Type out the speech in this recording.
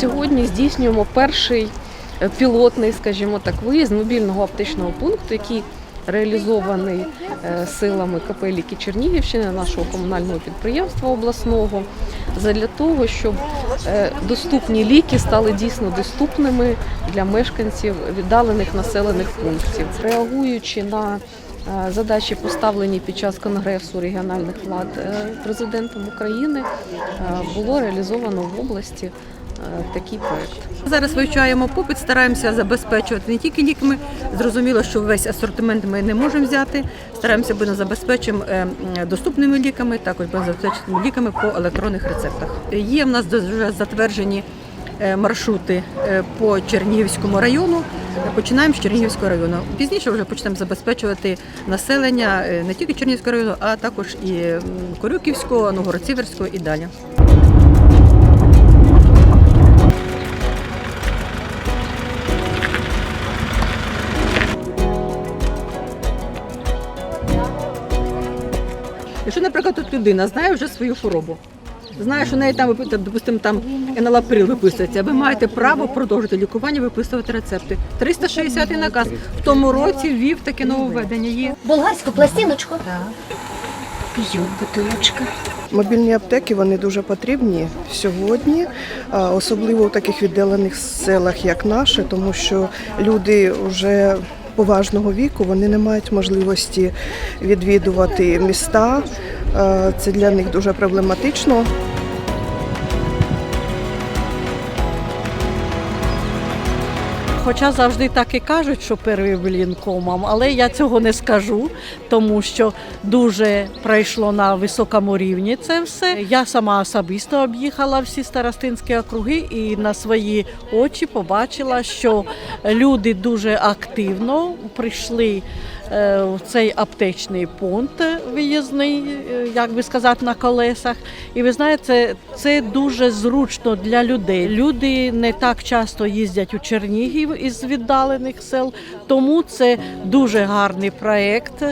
сьогодні здійснюємо перший е, пілотний, скажімо так, виїзд мобільного аптечного пункту, який реалізований е, силами КП «Ліки Чернігівщини, нашого комунального підприємства обласного, для того, щоб е, доступні ліки стали дійсно доступними для мешканців віддалених населених пунктів, реагуючи на задачі, поставлені під час конгресу регіональних влад е, президентом України, е, було реалізовано в області е, такий проект. Зараз вивчаємо попит, стараємося забезпечувати не тільки ліками. Зрозуміло, що весь асортимент ми не можемо взяти. Стараємося бути забезпечимо е, доступними ліками, також будемо забезпеченими ліками по електронних рецептах. Є в нас вже затверджені е, маршрути е, по Чернігівському району. Починаємо з Чернігівського району. Пізніше вже почнемо забезпечувати населення е, не тільки Чернігівського району, а також і Корюківського, Новгород-Сіверського і далі. Якщо, наприклад, тут людина знає вже свою хворобу, знає, що неї там допустимо, там еналаприл виписується, ви маєте право продовжити лікування, виписувати рецепти. 360 наказ в тому році ввів таке нововведення. Є Болгарську пластиночку? Так. Бутилочка. Мобільні аптеки вони дуже потрібні сьогодні, особливо в таких віддалених селах, як наше, тому що люди вже поважного віку вони не мають можливості відвідувати міста. Це для них дуже проблематично. Хоча завжди так і кажуть, що перший блін комам, але я цього не скажу, тому що дуже пройшло на високому рівні це все. Я сама особисто об'їхала всі старостинські округи і на свої очі побачила, що люди дуже активно прийшли е, в цей аптечний пункт виїзний, е, як би сказати, на колесах. І ви знаєте, це, дуже зручно для людей. Люди не так часто їздять у Чернігів із віддалених сел, тому це дуже гарний проєкт.